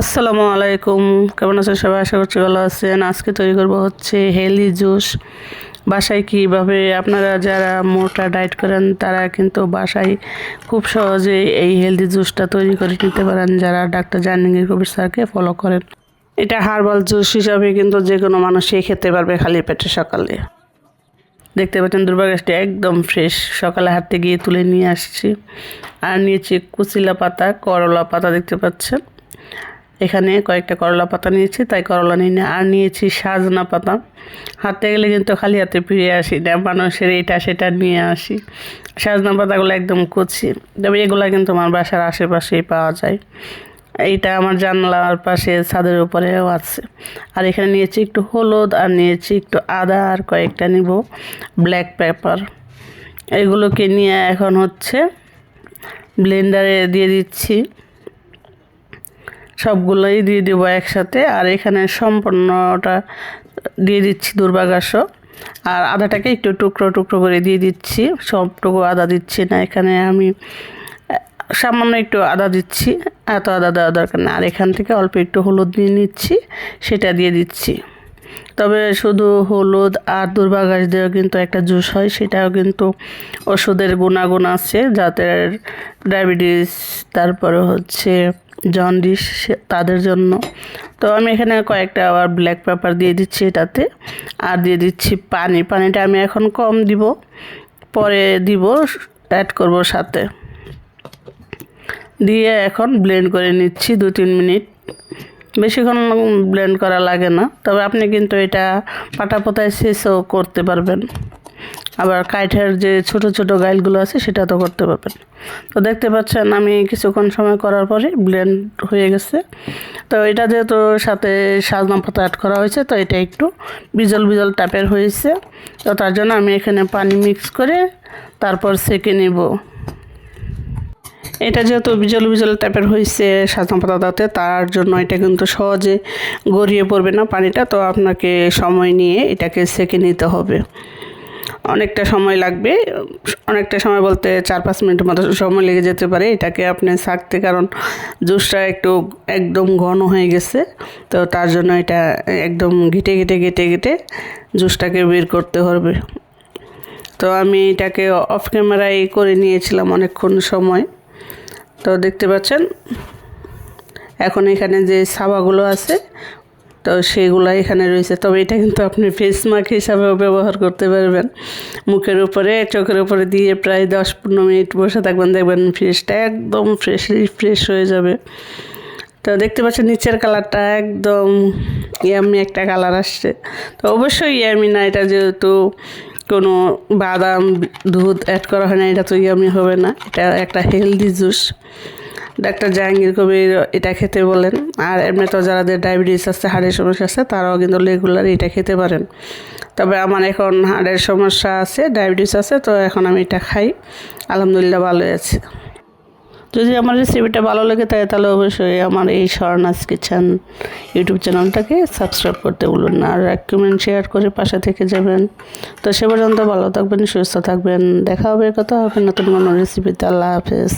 আসসালামু আলাইকুম। কেমন আছেন সবাই? আশা করছি ভালো আছেন। আজকে তৈরি করব হচ্ছে হেলদি জুস। বাসায় কীভাবে আপনারা যারা মোটা ডায়েট করেন, তারা কিন্তু বাসায় খুব সহজে এই হেলদি জুসটা তৈরি করে নিতে পারেন। যারা ডাক্তার জাহাঙ্গীর কবির স্যারকে ফলো করেন। এটা হার্বাল জুস হিসাবে কিন্তু যে কোনো মানুষই খেতে পারবে খালি পেটে সকালে। দেখতে পাচ্ছেন দুর্বা একদম ফ্রেশ সকালে হাঁটতে গিয়ে তুলে নিয়ে আসছি। আর নিয়েছি কুচিলা পাতা, করলা পাতা দেখতে পাচ্ছেন। এখানে কয়েকটা করলা পাতা নিয়েছি, তাই করলা নিয়ে নিয়ে আর নিয়েছি সাজনা পাতা। হাঁটতে গেলে কিন্তু খালি হাতে ফিরে আসি না মানুষের এটা সেটা নিয়ে আসি। সাজনা পাতাগুলো একদম কুচি, তবে এগুলো কিন্তু আমার বাসার আশেপাশেই পাওয়া যায়। এইটা আমার জানলার পাশে, ছাদের উপরেও আছে। আর এখানে নিয়েছি একটু হলুদ, আর নিয়েছি একটু আদা, আর কয়েকটা নিব ব্ল্যাক পেপার। এগুলোকে নিয়ে এখন হচ্ছে ব্লেন্ডারে দিয়ে দিচ্ছি। সবগুলোই দিয়ে দেবো একসাথে। আর এখানে সম্পূর্ণটা দিয়ে দিচ্ছি দুর্বাঘাসও আর আদাটাকে একটু টুকরো টুকরো করে দিয়ে দিচ্ছি। সবটুকু আদা দিচ্ছি না, এখানে আমি সামান্য একটু আদা দিচ্ছি। এত আদা দেওয়া দরকার না। আর এখান থেকে অল্প একটু হলুদ দিয়ে নিচ্ছি, সেটা দিয়ে দিচ্ছি। তবে শুধু হলুদ আর দুর্বাঘাস দিয়েও কিন্তু একটা জুস হয়, সেটাও কিন্তু ওষুধের গুণাগুণ আছে, যাতে ডায়াবেটিস, তারপরে হচ্ছে জন্ডিস তাদের জন্য। তো আমি এখানে কয়েকটা আবার ব্ল্যাক পেপার দিয়ে দিচ্ছি এটাতে। আর দিয়ে দিচ্ছি পানি। পানিটা আমি এখন কম দিব। পরে দিব অ্যাড করব সাথে। দিয়ে এখন ব্লেন্ড করে নিচ্ছি দু তিন মিনিট। বেশিক্ষণ ব্লেন্ড করা লাগে না। তবে আপনি কিন্তু এটা পাটা পোতায় শেষও করতে পারবেন। আবার কাঠের যে ছোট ছোট গাইলগুলো আছে, সেটা তো করতে পারবেন। তো দেখতে পাচ্ছেন আমি কিছুক্ষণ সময় করার পরে ব্লেন্ড হয়ে গেছে। তো এটা যেহেতু সাথে সাজনা পাতা অ্যাড করা হয়েছে, তো এটা একটু বিজল বিজল টাইপের হয়েছে। তো তার জন্য আমি এখানে পানি মিক্স করে তারপর সেকে নেব। এটা যেহেতু বিজল বিজল টাইপের হয়েছে সাজনা পাতা দাতে তার জন্য এটা কিন্তু সহজে গড়িয়ে পড়বে না পানিটা। তো আপনাকে সময় নিয়ে এটাকে সেকে নিতে হবে। অনেকটা সময় লাগবে, অনেকটা সময় বলতে চার পাঁচ মিনিটের মতো সময় লেগে যেতে পারে এটাকে আপনি ছাকতে কারণ জুসটা একটু একদম ঘন হয়ে গেছে, তো তার জন্য এটা একদম ঘেটে ঘেটে ঘেটে ঘেটে জুসটাকে বের করতে হবে। তো আমি এটাকে অফ ক্যামেরায় করে নিয়েছিলাম অনেকক্ষণ সময়, তো দেখতে পাচ্ছেন? এখন এখানে যে সাবাগুলো আছে তো সেগুলো এখানে রয়েছে। তবে এটা কিন্তু আপনি ফেস মাস্ক হিসাবেও ব্যবহার করতে পারবেন। মুখের উপরে, চোখের উপরে দিয়ে প্রায় দশ পনেরো মিনিট বসে থাকবেন, দেখবেন ফেসটা একদম ফ্রেশ রিফ্রেশ হয়ে যাবে। তো দেখতে পাচ্ছেন নিচের কালারটা একদম ইয়ামি একটা কালার আসছে। তো অবশ্যই ইয়ামি না, এটা যেহেতু কোনো বাদাম, দুধ অ্যাড করা হয় না, এটা তো ইয়ামি হবে না। এটা একটা healthy juice doctor Jahangir Kabir এটা খেতে বলেন। আর এমনি তো যাদের ডায়াবেটিস আছে, হাড়ের সমস্যা আছে, তারাও কিন্তু রেগুলার এটা খেতে পারেন। তবে আমার এখন হাড়ের সমস্যা আছে, ডায়াবেটিস আছে, তো এখন আমি এটা খাই। আলহামদুলিল্লাহ ভালো আছে। যদি আমার রেসিপিটা ভালো লাগে থাকে তাহলে অবশ্যই আমার এই স্বর্ণাস কিচেন ইউটিউব চ্যানেলটাকে সাবস্ক্রাইব করতে বলুন না। আর কমেন্ট শেয়ার করে পাশে থেকে যাবেন। তো সে পর্যন্ত ভালো থাকবেন, সুস্থ থাকবেন। দেখা হবে কথা হবে নতুন কোনো রেসিপিতে আল্লাহ হাফেজ।